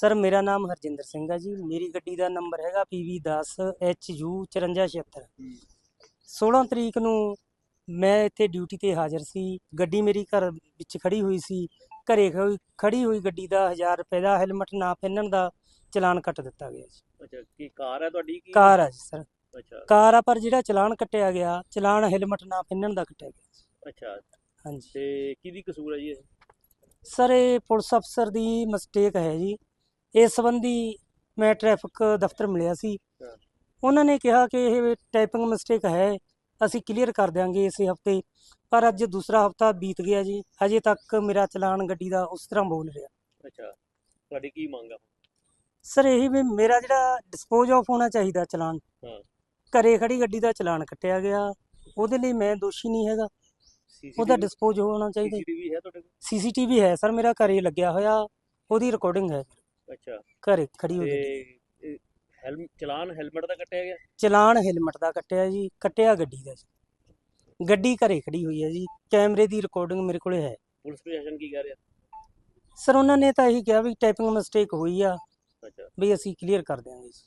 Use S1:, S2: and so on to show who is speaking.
S1: Sir ਮੇਰਾ ਨਾਮ ਹਰਜਿੰਦਰ ਸਿੰਘ ਹੈ ਜੀ। ਮੇਰੀ ਗੱਡੀ ਦਾ ਨੰਬਰ ਹੈਗਾ PV10HU 5476 16 ਤਰੀਕ ਨੂੰ ਮੈਂ ਇੱਥੇ ਡਿਊਟੀ ਤੇ ਹਾਜ਼ਰ ਸੀ। ਗੱਡੀ ਮੇਰੀ ਘਰ ਵਿੱਚ ਖੜੀ ਹੋਈ ਸੀ। ਘਰੇ ਖੜੀ- ਹੋਈ ਗੱਡੀ ਦਾ 1000 ਰੁਪਏ ਦਾ ਹੈਲਮਟ ਨਾ ਪਹਿਨਣ ਦਾ ਚਲਾਨ ਕੱਟ ਦਿੱਤਾ ਗਿਆ ਜੀ।
S2: ਅੱਛਾ ਕੀ ਕਾਰ ਹੈ ਤੁਹਾਡੀ ਕੀ?
S1: ਕਾਰ ਆ ਜੀ ਸਰ।
S2: ਅੱਛਾ।
S1: ਕਾਰ ਆ ਪਰ ਜਿਹੜਾ ਚਲਾਨ ਕੱਟਿਆ ਗਿਆ ਚਲਾਨ ਹੈਲਮਟ ਨਾ ਪਹਿਨਣ ਦਾ ਕੱਟਿਆ ਗਿਆ।
S2: ਅੱਛਾ।
S1: ਹਾਂਜੀ।
S2: ਤੇ ਕਿਹਦੀ ਕਸੂਰ ਹੈ ਜੀ ਇਹ?
S1: ਸਰ ਇਹ ਪੁਲਿਸ ਅਫਸਰ ਦੀ ਮਿਸਟੇਕ ਹੈ ਜੀ। ਇਸ ਸੰਬੰਧੀ ਮੈਂ ਟ੍ਰੈਫਿਕ ਦਫ਼ਤਰ ਮਿਲਿਆ ਸੀ। ਉਹਨਾਂ ਨੇ ਕਿਹਾ ਕਿ ਇਹ ਟਾਈਪਿੰਗ ਮਿਸਟੇਕ ਹੈ ਅਸੀਂ ਕਲੀਅਰ ਕਰ ਦਿਆਂਗੇ ਇਸੇ ਹਫ਼ਤੇ ਪਰ ਅੱਜ ਦੂਸਰਾ ਹਫਤਾ ਬੀਤ ਗਿਆ ਜੀ ਅਜੇ ਤੱਕ ਮੇਰਾ ਚਲਾਨ ਗੱਡੀ ਦਾ ਉਸ ਤਰ੍ਹਾਂ ਬੋਲ ਰਿਹਾ।
S2: ਅੱਛਾ ਤੁਹਾਡੀ ਕੀ ਮੰਗ ਆ
S1: ਸਰ ਇਹੀ ਵੀ ਮੇਰਾ ਜਿਹੜਾ ਡਿਸਪੋਜ਼ ਆਫ ਹੋਣਾ ਚਾਹੀਦਾ ਚਲਾਨ
S2: ਹਾਂ।
S1: ਘਰੇ ਖੜੀ ਗੱਡੀ ਦਾ ਚਲਾਨ ਕੱਟਿਆ ਗਿਆ ਉਹਦੇ ਲਈ ਮੈਂ ਦੋਸ਼ੀ ਨਹੀਂ ਹੈਗਾ। ਉਹਦਾ ਡਿਸਪੋਜ਼ ਹੋਣਾ ਚਾਹੀਦਾ।
S2: ਸੀਸੀਟੀਵੀ ਹੈ ਤੁਹਾਡੇ ਕੋਲ?
S1: ਸੀਸੀਟੀਵੀ ਹੈ ਸਰ ਮੇਰਾ ਘਰੇ ਲੱਗਿਆ ਹੋਇਆ ਉਹਦੀ ਰਿਕਾਰਡਿੰਗ ਹੈ।
S2: ਅੱਛਾ।
S1: ਘਰੇ ਖੜੀ ਹੋਈ ਗੱਡੀ
S2: ਤੇ ਹੈਲਮ ਚਲਾਨ ਹੈਲਮਟ ਦਾ ਕੱਟਿਆ ਗਿਆ?
S1: ਚਲਾਨ ਹੈਲਮਟ ਦਾ ਕੱਟਿਆ ਜੀ ਕੱਟਿਆ ਗੱਡੀ ਦਾ ਜੀ। ਗੱਡੀ ਘਰੇ ਖੜੀ ਹੋਈ ਹੈ ਜੀ ਕੈਮਰੇ ਦੀ ਰਿਕਾਰਡਿੰਗ ਮੇਰੇ ਕੋਲੇ ਹੈ।
S2: ਪੁਲਿਸ ਪ੍ਰਸ਼ਾਸਨ ਕੀ ਕਹਿ ਰਿਹਾ?
S1: ਸਰ ਉਹਨਾਂ ਨੇ ਤਾਂ ਇਹੀ ਕਿਹਾ ਵੀ ਟਾਈਪਿੰਗ ਮਿਸਟੇਕ ਹੋਈ ਆ।
S2: ਅੱਛਾ।
S1: ਵੀ ਅਸੀਂ ਕਲੀਅਰ ਕਰ ਦਿਆਂਗੇ ਜੀ।